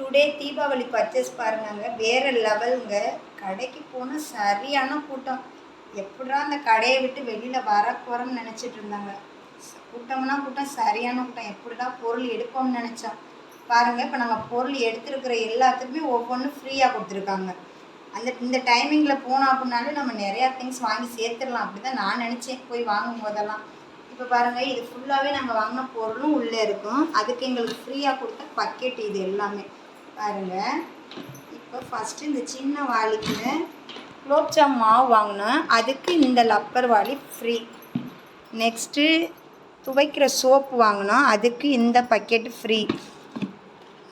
Today Deepavali purchase பாருங்கங்க. வேறு லெவலுங்க கடைக்கு போனால் சரியான கூட்டம். எப்படா அந்த கடையை விட்டு வெளியில் வர போகிறோம்னு நினச்சிட்டு இருந்தாங்க. கூட்டம்னா கூட்டம் சரியான கூட்டம். எப்படிடா பொருள் எடுப்போம்னு நினச்சோம். பாருங்கள் இப்போ நாங்கள் பொருள் எடுத்துருக்கிற எல்லாத்துக்குமே ஒவ்வொன்றும் ஃப்ரீயாக கொடுத்துருக்காங்க. அந்த இந்த டைமிங்கில் போனோம் அப்படின்னாலே நம்ம நிறையா திங்ஸ் வாங்கி சேர்த்துடலாம். அப்படி தான் நான் நினச்சேன். போய் வாங்கும் போதெல்லாம். இப்போ பாருங்கள் இது ஃபுல்லாகவே நாங்கள் வாங்கின பொருளும் உள்ளே இருக்கும். அதுக்கு எங்களுக்கு ஃப்ரீயாக கொடுத்த பக்கெட் இது எல்லாமே. பாருங்கள் இப்போ ஃபஸ்ட்டு இந்த சின்ன வாளிக்கு குலோப்ஜாம் மாவு வாங்கினோம் அதுக்கு இந்த லப்பர் வாளி ஃப்ரீ நெக்ஸ்ட்டு துவைக்கிற சோப்பு வாங்கினோம் அதுக்கு இந்த பக்கெட்டு ஃப்ரீ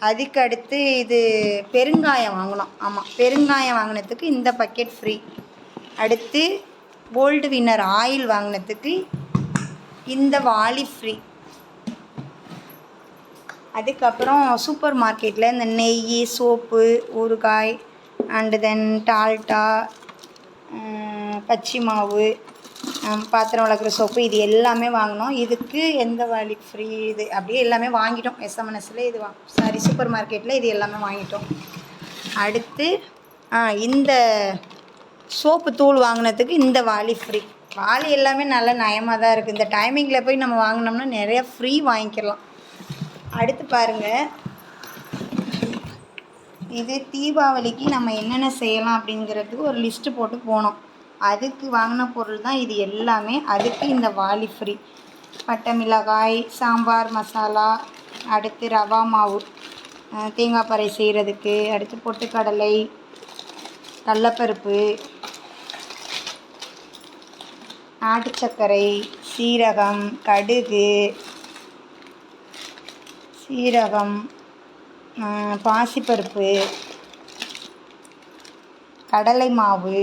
அதுக்கடுத்து இது பெருங்காயம் வாங்கினோம் ஆமாம் பெருங்காயம் வாங்கினதுக்கு இந்த பக்கெட் ஃப்ரீ அடுத்து கோல்டு வின்னர் ஆயில் வாங்கினதுக்கு இந்த வாளி ஃப்ரீ அதுக்கப்புறம் சூப்பர் மார்க்கெட்டில் இந்த நெய் சோப்பு ஊறுகாய் அண்டு தென் டால்டா பச்சி மாவு பாத்திரம் வளர்க்குற சோப்பு இது எல்லாமே வாங்கினோம். இதுக்கு எந்த வழி ஃப்ரீ இது அப்படியே எல்லாமே வாங்கிட்டோம். எஸ்எம்என்எஸில் இது வா சாரி சூப்பர் மார்க்கெட்டில் இது எல்லாமே வாங்கிட்டோம். அடுத்து இந்த சோப்பு தூள் வாங்கினதுக்கு இந்த வாளி ஃப்ரீ வாளி எல்லாமே நல்ல நயமாக தான் இருக்குது இந்த டைமிங்கில் போய் நம்ம வாங்கினோம்னா நிறையா ஃப்ரீ வாங்கிக்கலாம். அடுத்து பாருங்கள் இது தீபாவளிக்கு நம்ம என்னென்ன செய்யலாம் அப்படிங்கிறதுக்கு ஒரு லிஸ்ட்டு போட்டு போனோம். அதுக்கு வாங்கின பொருள் தான் இது எல்லாமே. அதுக்கு இந்த வாலி ஃப்ரீ பட்டை மிளகாய் சாம்பார் மசாலா அடுத்து ரவா மாவு தேங்காய் பறை செய்கிறதுக்கு அடுத்து பொட்டுக்கடலை கடலப்பருப்பு நாட்டு சர்க்கரை சீரகம் கடுகு சீரகம் பாசிப்பருப்பு கடலை மாவு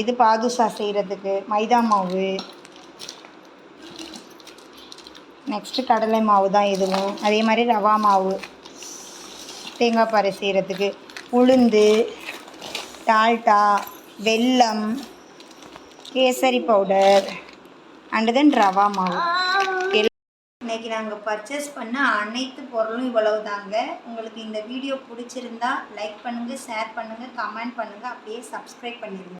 இது பாதுஷா செய்கிறதுக்கு மைதா மாவு. நெக்ஸ்ட்டு கடலை மாவு தான் இதுவும். அதே மாதிரி ரவா மாவு தேங்காய் பாறை செய்கிறதுக்கு உளுந்து டால்டா வெல்லம் kesari powder and then rava மாவு. இன்னைக்கு நாங்கள் பர்ச்சேஸ் பண்ண அனைத்து பொருளும் இவ்வளவு தாங்க உங்களுக்கு இந்த வீடியோ பிடிச்சிருந்தா லைக் பண்ணுங்கள் ஷேர் பண்ணுங்கள் கமெண்ட் பண்ணுங்கள் அப்படியே சப்ஸ்கிரைப் பண்ணிடுங்க.